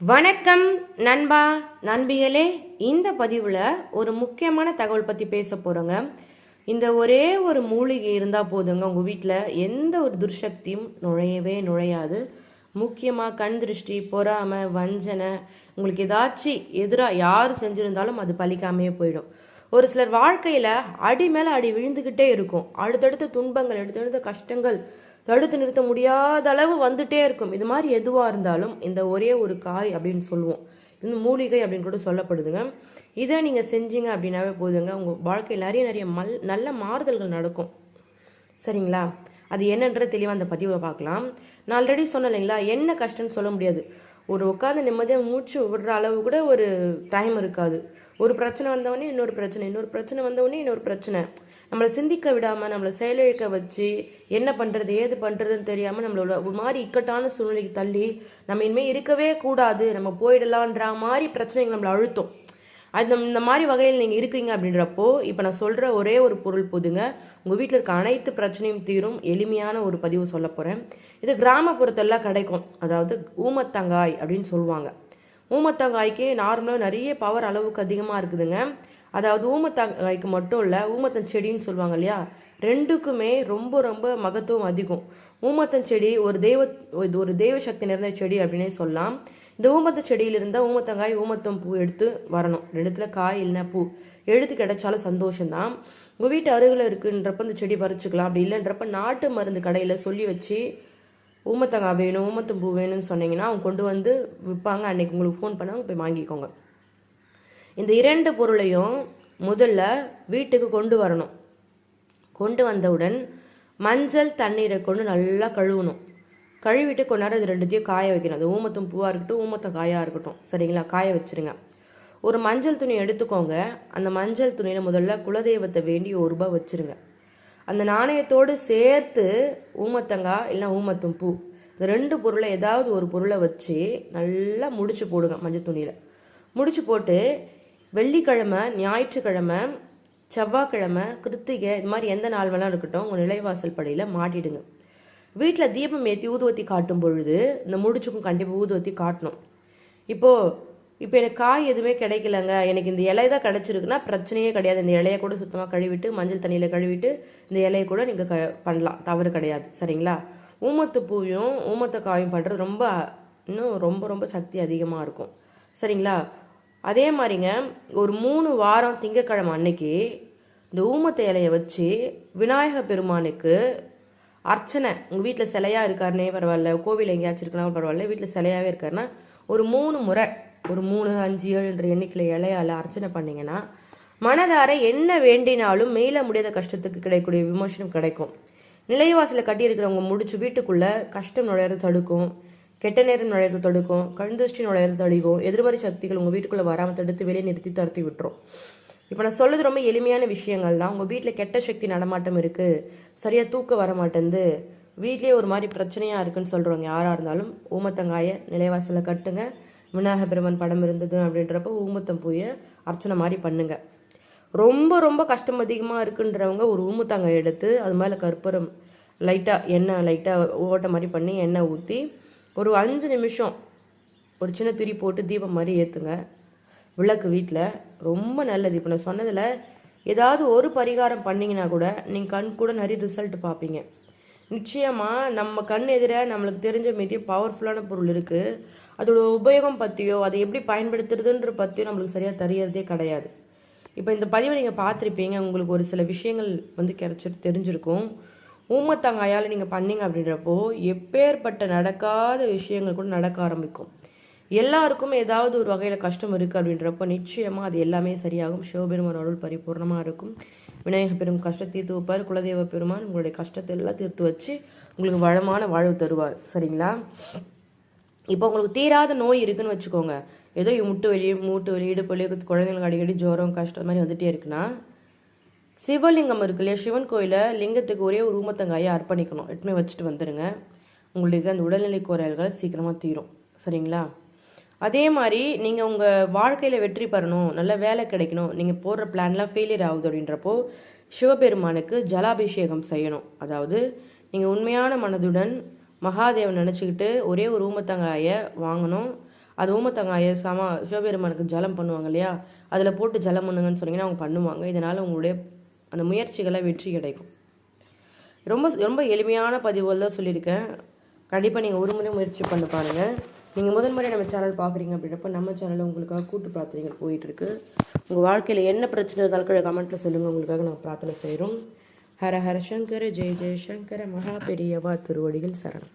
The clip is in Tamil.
வணக்கம் நண்பா நண்பிகளே. இந்த பதிவில் ஒரு முக்கியமான தகவல் பற்றி பேச போகிறோங்க இந்த ஒரே ஒரு மூலிகை இருந்தால் போதுங்க. உங்கள் வீட்டில் எந்த ஒரு துர்சக்தியும் நுழையவே நுழையாது. முக்கியமாக கண் திருஷ்டி பொறாமை வஞ்சனை உங்களுக்கு ஏதாச்சும் எதிராக யார் செஞ்சுருந்தாலும் அது பழிக்காமையே போயிடும். ஒரு சிலர் வாழ்க்கையில் அடி மேலே அடி விழுந்துக்கிட்டே இருக்கும். அடுத்தடுத்த துன்பங்கள் அடுத்தடுத்த கஷ்டங்கள் தடுத்து நிறுத்த முடியாத அளவு வந்துட்டே இருக்கும். இது மாதிரி எதுவாக இருந்தாலும் இந்த ஒரே ஒரு காய் அப்படின்னு சொல்லுவோம். இந்த மூலிகை அப்படின்னு கூட சொல்லப்படுதுங்க. இதை நீங்கள் செஞ்சீங்க அப்படின்னாவே போதுங்க. உங்கள் வாழ்க்கையில் நிறைய நிறைய மல் நல்ல மாறுதல்கள் நடக்கும். சரிங்களா? அது என்னன்ற தெளிவாக அந்த பதிவை பார்க்கலாம். நான் ஆல்ரெடி சொன்னேன் இல்லைங்களா? என்ன கஷ்டம்னு சொல்ல முடியாது. ஒரு உட்காந்து நிம்மதியாக மூச்சு விடுற அளவு கூட ஒரு டைம் இருக்காது. ஒரு பிரச்சனை வந்தவொடனே இன்னொரு பிரச்சனை இன்னொரு பிரச்சனை வந்தவொடனே இன்னொரு பிரச்சனை. நம்மளை சிந்திக்க விடாமல் நம்மளை செயலிழக்க வச்சு என்ன பண்ணுறது ஏது பண்ணுறதுன்னு தெரியாமல் நம்மளோட ஒரு மாதிரி இக்கட்டான சூழ்நிலைக்கு தள்ளி நம்ம இனிமேல் இருக்கவே கூடாது நம்ம போயிடலான்ற மாதிரி பிரச்சனைகள் நம்மளை அழுத்தம். அது இந்த- இந்த மாதிரி வகையில் நீங்கள் இருக்கீங்க அப்படின்றப்போ இப்போ நான் சொல்கிற ஒரே ஒரு பொருள் போதுங்க. உங்கள் வீட்டில் இருக்க அனைத்து பிரச்சனையும் தீரும் எளிமையான ஒரு பதிவு சொல்ல போகிறேன் இது கிராமப்புறத்தெல்லாம் கிடைக்கும். அதாவது ஊமத்தங்காய் அப்படின்னு சொல்லுவாங்க. ஊமத்தங்காய்க்கு நார்மலாக நிறைய பவர் அளவுக்கு அதிகமாக இருக்குதுங்க. அதாவது ஊமத்தங்காய்க்கு மட்டும் இல்லை ஊமத்தன் செடின்னு சொல்லுவாங்க இல்லையா? ரெண்டுக்குமே ரொம்ப ரொம்ப மகத்துவம் அதிகம். ஊமத்தன் செடி ஒரு தெய்வ இது ஒரு தெய்வ சக்தி நிறைந்த செடி அப்படின்னே சொல்லலாம். இந்த ஊமத்த செடியில் இருந்தால் ஊமத்தங்காய் ஊமத்தம் பூ எடுத்து வரணும். ரெண்டுத்துல காய் இல்லைன்னா பூ. எடுத்து கிடைச்சாலும் சந்தோஷம்தான். உங்கள் வீட்டு அருகில் இருக்குன்றப்ப இந்த செடி பறிச்சுக்கலாம். அப்படி இல்லைன்றப்ப நாட்டு மருந்து கடையில் சொல்லி வச்சு ஊமத்தங்காய் வேணும் ஊமத்தம் பூ வேணும்னு சொன்னீங்கன்னா அவங்க கொண்டு வந்து விற்பாங்க. அன்னைக்கு உங்களுக்கு ஃபோன் பண்ணாங்க போய் வாங்கிக்கோங்க. இந்த இரண்டு பொருளையும் முதல்ல வீட்டுக்கு கொண்டு வரணும். கொண்டு வந்தவுடன் மஞ்சள் தண்ணீரை கொண்டு நல்லா கழுவணும். கழுவிட்டு கொஞ்ச நேரம் இது ரெண்டுத்தையும் காய வைக்கணும். அது ஊமத்தம் பூவாக இருக்கட்டும் ஊமத்தம் காயாக இருக்கட்டும். சரிங்களா? காய வச்சிருங்க. ஒரு மஞ்சள் துணி எடுத்துக்கோங்க. அந்த மஞ்சள் துணியில் முதல்ல குலதெய்வத்தை வேண்டி ஒரு ரூபாய் வச்சுருங்க. அந்த நாணயத்தோடு சேர்த்து ஊமத்தங்காய் இல்லை ஊமத்தும் பூ இந்த ரெண்டு பொருளை ஏதாவது ஒரு பொருளை வச்சு நல்லா முடிச்சு போடுங்க மஞ்சள் துணியில். முடிச்சு போட்டு வெள்ளிக்கிழமை ஞாயிற்றுக்கிழமை செவ்வாய்க்கிழமை கிருத்திகை இது மாதிரி எந்த நாள் வேணாலும் இருக்கட்டும் உங்கள் நிலைவாசல் படையில் மாட்டிடுங்க. வீட்டில் தீபம் ஏற்றி ஊதுவத்தி காட்டும் பொழுது இந்த முடிச்சுக்கும் கண்டிப்பாக ஊதுவத்தி காட்டணும். இப்போது இப்போ எனக்கு காய் எதுவுமே கிடைக்கலங்க. எனக்கு இந்த இலை தான் கிடச்சிருக்குன்னா பிரச்சனையே கிடையாது. இந்த இலையை கூட சுத்தமாக கழுவிட்டு மஞ்சள் தண்ணியில் கழுவிட்டு இந்த இலையை கூட நீங்கள் க பண்ணலாம். தவறு கிடையாது. சரிங்களா? ஊமத்து பூவையும் ஊமத்த காயும் பண்ணுறது ரொம்ப இன்னும் ரொம்ப ரொம்ப சக்தி அதிகமாக இருக்கும். சரிங்களா? அதே மாதிரிங்க ஒரு மூணு வாரம் திங்கக்கிழமை அன்னைக்கு இந்த ஊமத்த இலையை வச்சு விநாயக பெருமானுக்கு அர்ச்சனை. உங்கள் வீட்டில் சிலையாக இருக்காருனே பரவாயில்ல. கோவில் எங்கேயாச்சும் இருக்கனாலும் பரவாயில்ல. வீட்டில் சிலையாகவே இருக்காருன்னா ஒரு மூணு முறை ஒரு மூணு அஞ்சு ஏழுன்ற எண்ணிக்கையில் இலையால் அர்ச்சனை பண்ணிங்கன்னா மனதார என்ன வேண்டினாலும் மேல முடியாத கஷ்டத்துக்கு கிடைக்கக்கூடிய விமோசனம் கிடைக்கும். நிலைவாசலில் கட்டியிருக்கிறவங்க முடிச்சு வீட்டுக்குள்ளே கஷ்டம் நுழையிறது தடுக்கும். கெட்ட நேரம் நுழையிறது தடுக்கும். கண்திருஷ்டி நுழையிறது தடுக்கும். எதிர்மறை சக்திகள் உங்கள் வீட்டுக்குள்ளே வராமல் தடுத்து வெளியே நிறுத்தி தடுத்து விட்டுரும். இப்போ நான் சொல்லுது ரொம்ப எளிமையான விஷயங்கள் தான். உங்கள் வீட்டில் கெட்ட சக்தி நடமாட்டம் இருக்குது சரியாக தூக்கம் வர மாட்டேங்குது வீட்லேயே ஒரு மாதிரி பிரச்சனையாக இருக்குன்னு சொல்கிறவங்க யாராக இருந்தாலும் ஊமத்தங்காயை நிலைவாசலில் கட்டுங்க. விநாயக பெருமான் படம் இருந்தது அப்படின்றப்ப ஊமத்தம் பூயை அர்ச்சனை மாதிரி பண்ணுங்க. ரொம்ப ரொம்ப கஷ்டம் அதிகமாக இருக்குன்றவங்க ஒரு ஊமத்தங்காய் எடுத்து அது மேலே கற்பூரம் லைட்டாக எண்ணெய் லைட்டாக ஓட்ட மாதிரி பண்ணி எண்ணெய் ஊற்றி ஒரு அஞ்சு நிமிஷம் ஒரு சின்ன திரி போட்டு தீபம் மாதிரி ஏற்றுங்க விளக்கு வீட்டில் ரொம்ப நல்லது. இப்போ நான் சொன்னதில் ஏதாவது ஒரு பரிகாரம் பண்ணீங்கன்னா கூட நீங்கள் கண் கூட நிறைய ரிசல்ட் பார்ப்பீங்க. நிச்சயமாக நம்ம கண் எதிராக நம்மளுக்கு தெரிஞ்ச மாரி பவர்ஃபுல்லான பொருள் இருக்குது அதோட உபயோகம் பற்றியோ அதை எப்படி பயன்படுத்துறதுன்ற பற்றியோ நம்மளுக்கு சரியாக தெரியறதே கிடையாது. இப்போ இந்த பதிவை நீங்கள் பார்த்துருப்பீங்க. உங்களுக்கு ஒரு சில விஷயங்கள் வந்து கிடச்சிட்டு தெரிஞ்சிருக்கும். ஊமத்தங்காயால் நீங்கள் பண்ணீங்க அப்படின்றப்போ எப்பேற்பட்ட நடக்காத விஷயங்கள் கூட நடக்க ஆரம்பிக்கும். எல்லாருக்கும் ஏதாவது ஒரு வகையில் கஷ்டம் இருக்குது அப்படின்றப்போ நிச்சயமாக அது எல்லாமே சரியாகும். சிவபெருமான் அருள் பரிபூர்ணமாக இருக்கும். விநாயக பெரும் கஷ்டம் தீர்த்து வைப்பார் குலதெய்வ பெருமான் உங்களுடைய கஷ்டத்தை எல்லாம் தீர்த்து வச்சு உங்களுக்கு வளமான வாழ்வு தருவார். சரிங்களா? இப்போ உங்களுக்கு தீராத நோய் இருக்குன்னு வச்சுக்கோங்க. ஏதோ முட்டு வலி மூட்டு வலி இடுப்பு குழந்தைங்களுக்கு அடிக்கடி ஜுரம் கஷ்டம் மாதிரி வந்துகிட்டே இருக்குன்னா சிவலிங்கம் இருக்கு இல்லையா? சிவன் கோயிலில் லிங்கத்துக்கு ஒரே ஒரு ஊமத்தங்காயை அர்ப்பணிக்கணும். எட்டுமே வச்சுட்டு வந்துடுங்க உங்களுக்கு அந்த உடல்நிலை குறைகள் சீக்கிரமாக தீரும். சரிங்களா? அதே மாதிரி நீங்கள் உங்கள் வாழ்க்கையில் வெற்றி பெறணும் நல்ல வேலை கிடைக்கணும் நீங்கள் போடுற பிளான்லாம் ஃபெயிலியர் ஆகுது அப்படின்றப்போ சிவபெருமானுக்கு ஜலாபிஷேகம் செய்யணும். அதாவது நீங்கள் உண்மையான மனதுடன் மகாதேவன் நினச்சிக்கிட்டு ஒரே ஒரு ஊமத்தங்காயை வாங்கணும். அது ஊமத்தங்காயை சம சிவபெருமானுக்கு ஜலம் பண்ணுவாங்க இல்லையா? அதில் போட்டு ஜலம் பண்ணுங்கன்னு சொன்னீங்கன்னா அவங்க பண்ணுவாங்க. இதனால் உங்களுடைய அந்த முயற்சிகளை வெற்றி கிடைக்கும். ரொம்ப ரொம்ப எளிமையான பதிவுகள் தான் சொல்லியிருக்கேன். கண்டிப்பாக நீங்கள் ஒரு முறை முயற்சி பண்ண பாருங்கள் நீங்கள் முதல் முறை நம்ம சேனல் பார்க்குறீங்க அப்படின்றப்ப நம்ம சேனலில் உங்களுக்காக கூட்டு பிரார்த்தனைகள் போயிட்டுருக்கு. உங்கள் வாழ்க்கையில் என்ன பிரச்சனை இருந்தாலும் கூட கமெண்ட்டில் சொல்லுங்கள் உங்களுக்காக நாங்கள் பிரார்த்தனை செய்கிறோம் ஹர ஹர சங்கர ஜெய ஜெய் சங்கர மகா பெரியவா திருவடிகள் சரணம்.